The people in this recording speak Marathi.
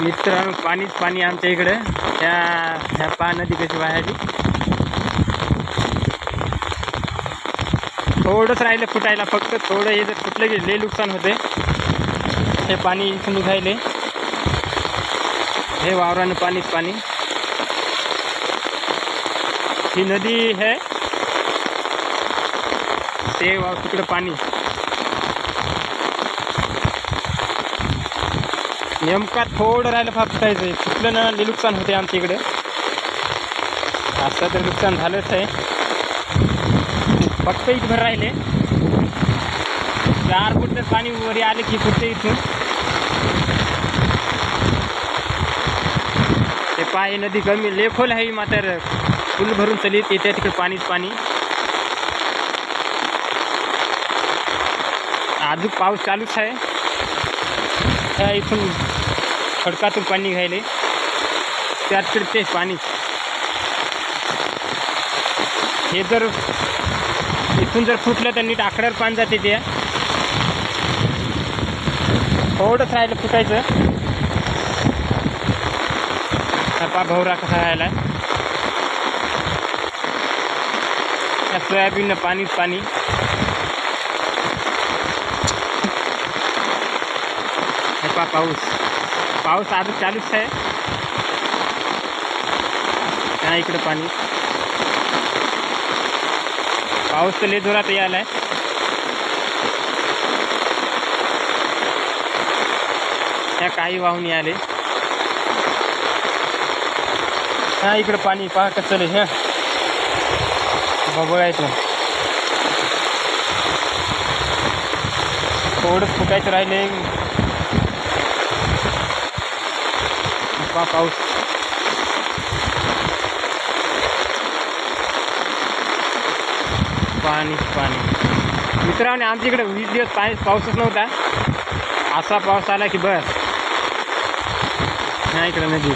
मित्रांनो पाणीच पाणी आमच्या इकडं. त्या ह्या पा नदी कशी वाहायची थोडंच राहिलं फुटायला फक्त थोडं हे जर फुटलं की लय नुकसान होते हे पाणी इथून निघायले हे वावरानं पाणीच पाणी. ही नदी आहे ते वाव तिकडं पाणी. नेमका थोडं राहिलं फार आहे. फुटलं ना लय नुकसान होते आमच्या इकडे. आता तर नुकसान झालंच आहे. फक्त इथभर राहिले. चार फूट पाणी वरी आले की फुटते इथून. ते पाय नदी कमी लेखोल आहे मात्र. फुल भरून चली येते तिकडे पाणीच पाणी. अजून पाऊस चालूच आहे. त्या इथून खडकातून पाणी घ्यायले. त्यात फिरते पाणी. हे जर इथून जर फुटलं तर नीट आकड्यावर पाणी जाते ते. थोडंच राहिलं फुटायचं. पा भवरा कसा राहिला त्या सोयाबीननं पाणीच पाणी. हे पाऊस. पाऊस आज चालूच आहे. हा इकडं पाणी. पाऊस तर लय जोरात यायलाय. त्या काही वाहून आले हा इकडं पाणी पहा कसं ह्या बघायचं थोडं फुटायचं राहिले पहा पाऊस पाणी पाणी मित्रांनो आमच्या इकडे वीस दिवस पाणी पाऊसच नव्हता. असा पाऊस आला की बस. नाही इकडे नदी.